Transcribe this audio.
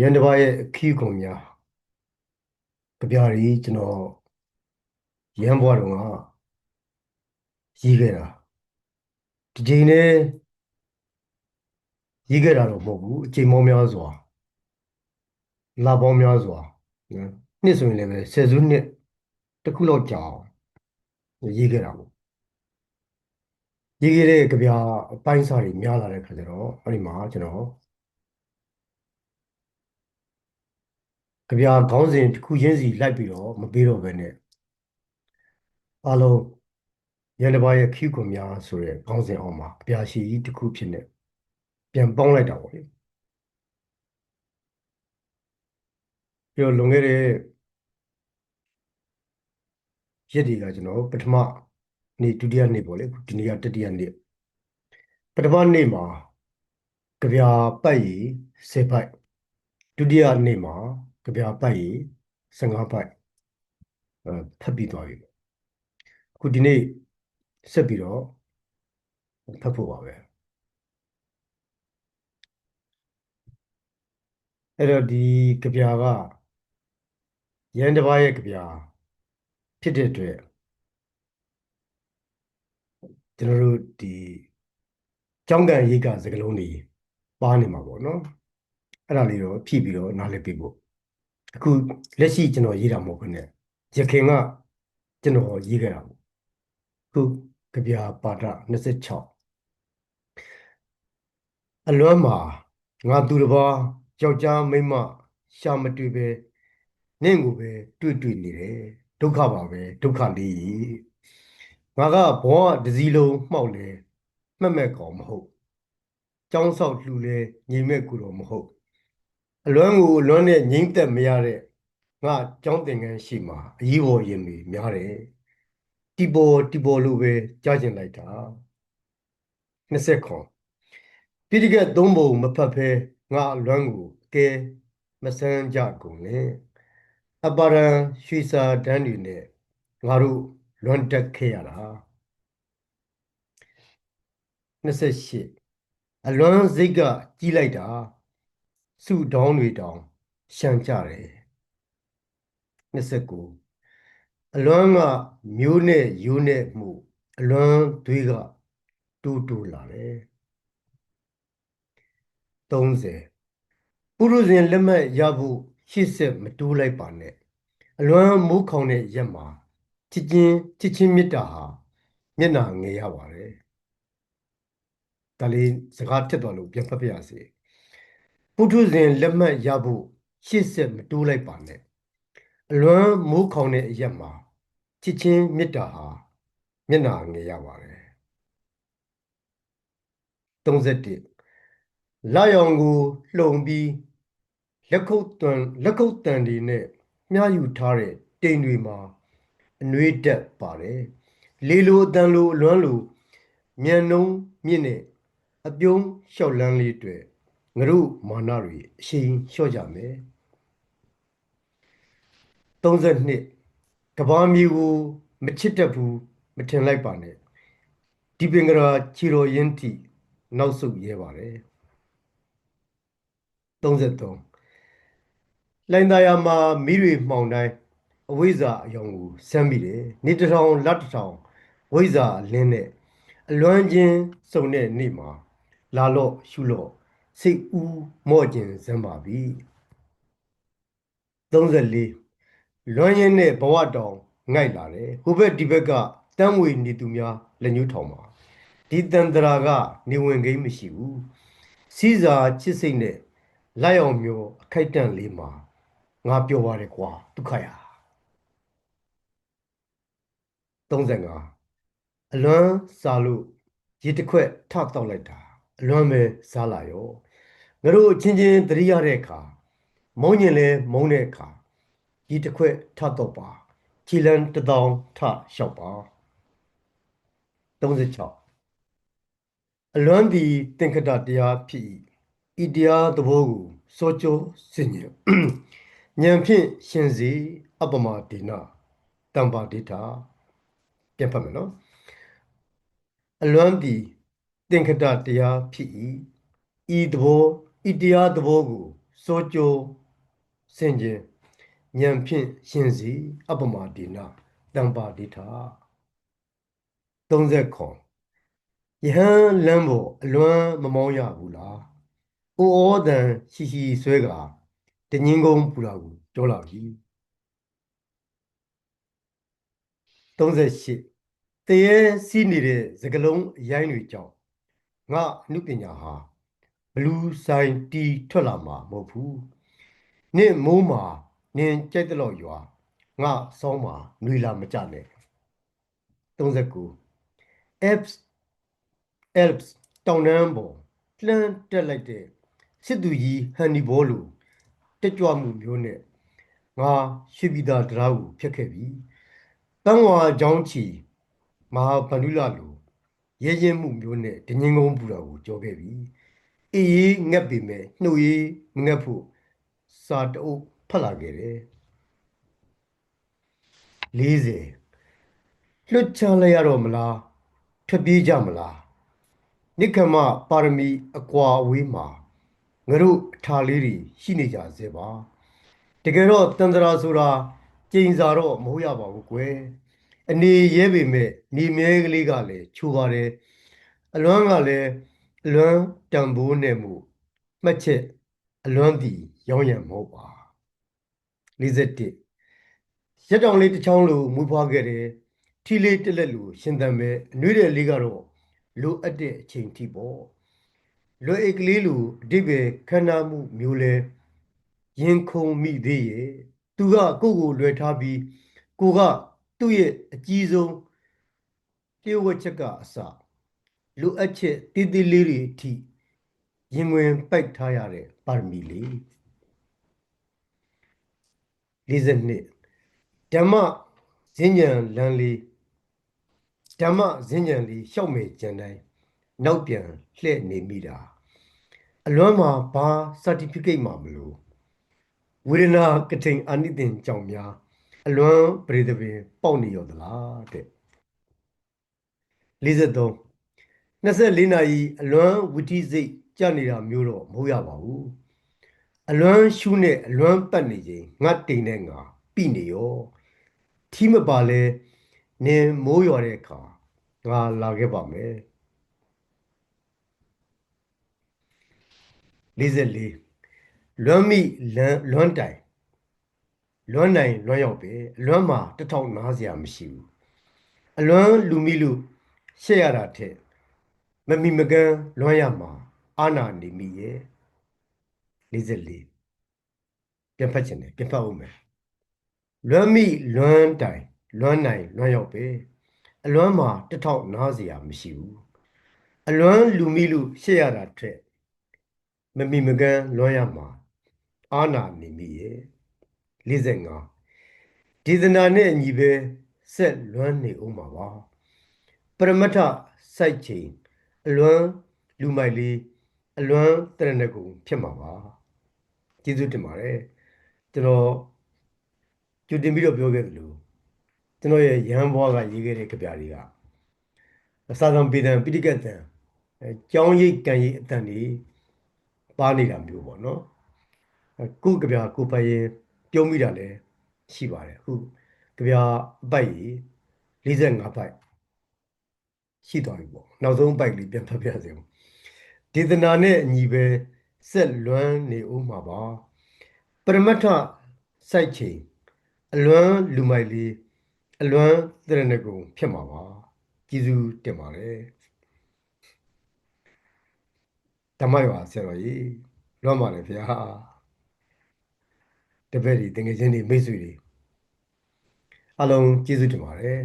ရန်တစ်ပါးရဲ့အခီးကုန်များကြပြားကြီးကျွန်တော်ရန်ဘွားတော်ကရေးခဲ့တာဒီချိန်နဲ့ရေးခဲ့တာတော့မဟုတ်ဘူးအချိန်ပေါင်းများစွာလပေါင်းများစွာနော်နှစ်ဆိုရင်လည်းပဲဆယ်စုနှစ်တစ်ခုလောက်ကြာအောင်ရေးခဲ့တာပေါ့ရေးခဲ့တဲ့ကြပြားအပိုင်းစာတွေများလာတဲ့ခါကျတော့အဲ့ဒီမှာကျွန်တော် ကြပြားခေါင်းစဉ်တစ်ခုချင်းစီလိုက်ပြီးတော့မပေးတော့ဘဲနဲ့အားလုံးရန်တစ်ပါးရဲ့ခီးကွန်များဆိုတဲ့ခေါင်းစဉ်အောက်မှာကြပြားရှိကြီးတစ်ခုဖြစ်နေပြန်ပေါင်းလိုက်တာပေါ့လေပြီးတော့လွန်ခဲ့တဲ့ရက်တွေကကျွန်တော်ပထမနေ့ဒုတိယနေ့ပေါ့လေဒီနေ့ကတတိယနေ့ပထမနေ့မှာကြပြာပတ်ရီ10ပိုက်ဒုတိယနေ့မှာ ကြပြာပတ်ရီ15ပိုက်အဲဖတ်ပြီးသွားပြီအခုဒီနေ့ဆက်ပြီးတော့ဖတ်ဖို့ပါပဲအဲ့တော့ဒီကြပြာကရန်တစ်ပါးရဲ့ကြပြာဖြစ်တဲ့အတွက်ကျွန်တော်တို့ဒီကြောင်းကန်ရိတ်ကစကလုံးတွေပါနေမှာပေါ့နော်အဲ့ဒါလေးတော့ဖြည့်ပြီးတော့နားလည်ပြဖို့ အခုလက်ရှိကျွန်တော်ရေးတာမဟုတ်ဘူးနဲ့ရခင်ကကျွန်တော်ရေးခဲ့တာပေါ့ခုကြပြပါဒ26အလွမ်းမှာငါသူတစ်ပါးယောက်ျားမိန်းမရှာမတွေ့ပဲနင့်ကိုပဲတွေ့တွေ့နေတယ်ဒုက္ခပါပဲဒုက္ခလေးငါကဘောကဒစည်းလုံးမှောက်လဲမှတ်မဲ့ကောင်မဟုတ်ကျောင်းဆောက်လှူလဲညီမဲ့ကူတော့မဟုတ် အလွမ်းကိုအလွမ်းနဲ့ငိမ့်သက်မရတဲ့ငါကျောင်းသင်ခန်းရှိမှာအကြီးပေါ်ရင်တွေများတယ်တီပေါ်တီပေါ်လို့ပဲကြားကျင်လိုက်တာ20ခွန်ပိဋကတ်သုံးပုံမဖတ်ဖဲငါအလွမ်းကိုကဲမဆန်းကြကုန်နဲ့အပါရန်ရွှေစာတန်းတွေနဲ့ငါတို့လွန်တက်ခဲ့ရတာ28အလွမ်းစိတ်ကကြီးလိုက်တာ စုတောင်းတွေတောင်ရှံကြတယ်29အလွမ်းကမျိုးနဲ့ရိုးနဲ့မှု အလွမ်းသွေးကတူတူလာတယ်30ပုရုဇဉ်လက်မှတ်ရဖို့ရှေ့ဆက်မတိုးလိုက်ပါနဲ့အလွမ်းမိုးခေါင်တဲ့ရက်မှာချစ်ချင်းချစ်ချင်းမေတ္တာဟာမျက်နှာငယ်ရပါတယ်ဒါလေးစကားထက်သွားလို့ပြန်ဖတ်ပြရစီ ပုထုဇဉ်လက်မှတ်ရဖို့ရှေ့ဆက်မတိုးလိုက်ပါနဲ့အလွမ်းမိုးခေါင်တဲ့အရက်မှာချစ်ချင်းမေတ္တာဟာမျက်နှာငယ်ရပါတယ်31လာရောင်ကိုလှုံပြီးလက်ခုပ်တန်လက်ခုပ်တန်တွေနဲ့မြှယူထားတဲ့တိမ်တွေမှာအနှွေးတက်ပါတယ်လေလိုအတန်လိုအလွမ်းလိုမြန်နှုံးမြင့်နဲ့အပြုံးလျှောက်လန်းလေးတွေ ငရုမာနတွေအရှိန်လျှော့ကြမယ်32ကဘာမီကိုမချစ်တတ်ဘူးမထင်လိုက်ပါနဲ့ဒီပင်ကရာချီတော်ရင်တိနောက်ဆုတ်ရဲပါတယ်33လိုင်းသားယာမှာမိတွေမှောင်တိုင်းအဝိဇ္ဇာအယောင်ကိုဆမ်းမိတယ်နေတထောင်လက်တထောင်ဝိဇ္ဇာလင်းနဲ့အလွမ်းချင်းစုံတဲ့နေ့မှာလာလော့ရှုလော့ စိတ်ဦးမော့ခြင်းစမ်းပါပြီ34လွမ်းရင်နဲ့ဘဝတောင်ငိုက်လာတယ်ဟိုဘက်ဒီဘက်ကတမ်းဝေနေသူများလက်ညှိုးထောင်ပါဒီတန်တရာကနေဝင်ကိန်းမရှိဘူးစီးစာချစ်စိတ်နဲ့လိုက်အောင်မျိုးအခိုက်တန့်လေးမှာငါပြောပါတယ်ကွာဒုက္ခရ35အလွမ်းစားလို့ရေတစ်ခွက်ထတောက်လိုက်တာ အလွမ်းပဲစားလာရောငါတို့အချင်းချင်းတရိရတဲ့အခါမုံညင်လဲမုံတဲ့အခါရေတစ်ခွက်ထတော့ပါခြေလန်းတထောင်ထလျှောက်ပါ36အလွမ်းဒီသင်္ခတတရားဖြစ်ဤတရားသဘောကိုစောကြောစင်ញဉာဏ်ဖြင့်ရှင်စေအပမဒေနတမ္ပါဒိဋ္ဌပြန်ဖတ်မယ်နော်အလွမ်းဒီ သင်္ခတတရားဖြစ်ဤဤသဘောဤတရားသဘောကိုစောကြောစင်ကျင်ဉာဏ်ဖြင့်ရှင်စီအပ္ပမဒေနတံပါတိထာ30ခွန်ယဟန်လမ်းပေါ်အလွမ်းမမောင်းရဘူးလား။အိုဩတန်ရှိရှိဆွဲကတငင်းကုန်းပူလာကိုပြောလာပြီ38တရေစီးနေတဲ့စကလုံးအရိုင်းတွေကြောင့် ငါအနုပညာဟာဘလူးဆိုင်တီထွက်လာမှာမဟုတ်ဘူးနင့်မိုးမှာနင်ကြိုက်တဲ့လောက်ရွာငါစောင်းမှာနွေလာမကြနဲ့39 apps alps တောင်တန်းပေါ်လှမ်းတက်လိုက်တဲ့စစ်သူကြီးဟန်နီဘောလိုတက်ကြွမှုမျိုးနဲ့ငါရှိပီတာတရားကိုဖျက်ခဲ့ပြီတန်ဝါချောင်းချီမဟာဗန္ဓုလလို ရဲရင်မှုမျိုးနဲ့ဒငင်းကုန်းပူတာကိုကြောခဲ့ပြီအေးရေးငက်ပေမဲ့နှုတ်ရေးမငက်ဖို့စာတအုပ်ဖတ်လာခဲ့တယ်40လွတ်ချလိုက်ရတော့မလားထွက်ပြေးကြမလားနိက္ခမပါရမီအကွာအဝေးမှာငါတို့အထာလေးတွေရှိနေကြစေပါတကယ်တော့တန်တရာဆိုတာကျိန်စာတော့မဟုတ်ရပါဘူးကွယ် အနေရဲပေမဲ့နေမြဲကလေးကလည်းချိုးပါတယ်အလွမ်းကလည်းအလွမ်းတံပိုးနဲ့မှုမှတ်ချက်အလွမ်းတီရောင်းရံမဟုတ်ပါ41ရက်တောင်လေးတစ်ချောင်းလိုမူဖွားခဲ့တယ်ထီလေးတက်လက်လိုရှင်သန်မဲ့အနှွေးတဲ့လေးကတော့လိုအပ်တဲ့အချိန်ထိပေါ့လွယ်အိတ်ကလေးလိုအတိပဲခန္ဓာမှုမျိုးလဲရင်ခုန်မိသေးရဲ့သူကကိုယ့်ကိုလွယ်ထားပြီးကိုက သူ့ရဲ့အကြီးဆုံးလျှို့ဝှက်ချက်ကအစလိုအပ်ချက်တိတိလေးတွေအထိရင်ဝင်ပိုက်ထားရတဲ့ပါရမီလေး42ဓမ္မဈဉ္ဉံလမ်းလေးဓမ္မဈဉ္ဉံလေးရှောက်မယ်ကြံတိုင်းနောက်ပြန်လှည့်နေမိတာအလွမ်းမှာဘာ certificate မှမလို့ဝေဒနာကထိန်အနိတင်ကြောင့်များ အလွမ်းပရိသပင်ပေါက်နေရောသလားတဲ့43 24နာရီအလွမ်းဝိတိစိတ်ကြနေတာမျိုးတော့မဟုတ်ရပါဘူးအလွမ်းရှူးနဲ့အလွမ်းပတ်နေချိန်ငတ်တိန်နဲ့ငါပြီနေရောထီးမပါလဲနင်မိုးရွာတဲ့အခါငါလာခဲ့ပါမယ်44လွမ်းမိလမ်းလွမ်းတိုင် လွမ်းနိုင်လွမ်းရောက်ပဲအလွမ်းမှာတထောင်နားစရာမရှိဘူးအလွမ်းလူမိလို့ရှက်ရတာထက်မမီမကန်းလွမ်းရမှာအာနာနေမိရဲ့44ပြန်ဖတ်ချင်တယ်ပြန်ဖတ်ဦးမယ်လွမ်းမိလွမ်းတိုင်လွမ်းနိုင်လွမ်းရောက်ပဲအလွမ်းမှာတထောက်နားစရာမရှိဘူးအလွမ်းလူမိလို့ရှက်ရတာထက်မမီမကန်းလွမ်းရမှာအာနာနေမိရဲ့ 45ဒေသနာနဲ့အညီပဲဆက်လွမ်းနေဦးမှာပါပရမတ္ထစိုက်ချိန်အလွမ်းလူမိုက်လေးအလွမ်းတရဏဂုံဖြစ်မှာပါကျေးဇူးတင်ပါတယ်ကျွန်တော်ကြိုတင်ပြီးတော့ပြောခဲ့သလိုကျွန်တော်ရဲ့ရဟန်းဘွားကရေးခဲ့တဲ့ကြပြတွေကအစာသံပေတံပိဋကတ်တံအဲကြောင်းရိပ်ကံရိပ်အတန်တွေပါနေတာမျိုးပေါ့နော်အခုကြပြကိုပိုင်ရင် ပြုံးမိတာလည်းရှိပါတယ်အခုကြပြအပိုက်ကြီး45ပိုက်ရှိသွားပြီပေါ့နောက်ဆုံးပိုက်လေးပြန်ဖတ်ပြစေဦးဒေသနာနဲ့အညီပဲဆက်လွမ်းနေဦးမှာပါပရမတ္ထစိုက်ချိန်အလွမ်းလူမိုက်လေးအလွမ်းတရဏဂုံဖြစ်မှာပါကျေးဇူးတင်ပါတယ်ဓမ္မရွာဆရာတော်ကြီးလွမ်းပါလေဗျာ တပည့်တွေတငယ်ချင်းတွေမိတ်ဆွေတွေအလုံးကျေးဇူးတင်ပါတယ်